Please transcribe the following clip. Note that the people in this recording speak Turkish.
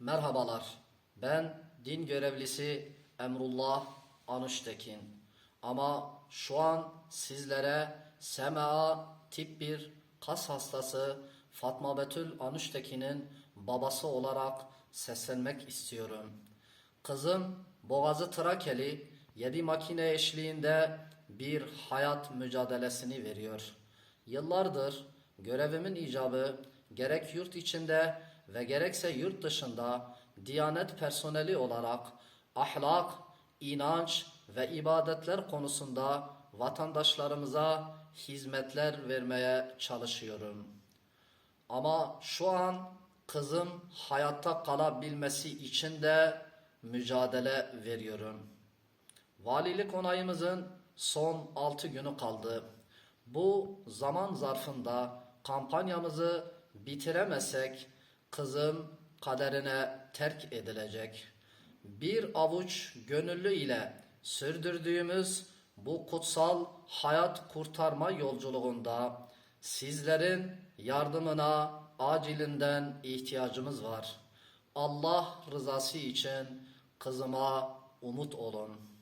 Merhabalar. Ben din görevlisi Emrullah Anuştekin. Ama şu an sizlere SMA tip 1 kas hastası Fatma Betül Anuştekin'in babası olarak seslenmek istiyorum. Kızım boğazı Trakeli 7 makine eşliğinde bir hayat mücadelesini veriyor. Yıllardır görevimin icabı gerek yurt içinde ve gerekse yurt dışında Diyanet personeli olarak ahlak, inanç ve ibadetler konusunda vatandaşlarımıza hizmetler vermeye çalışıyorum. Ama şu an kızım hayatta kalabilmesi için de mücadele veriyorum. Valilik onayımızın son 6 günü kaldı. Bu zaman zarfında kampanyamızı bitiremezsek kızım kaderine terk edilecek. Bir avuç gönüllü ile sürdürdüğümüz bu kutsal hayat kurtarma yolculuğunda sizlerin yardımına acilinden ihtiyacımız var. Allah rızası için kızıma umut olun.''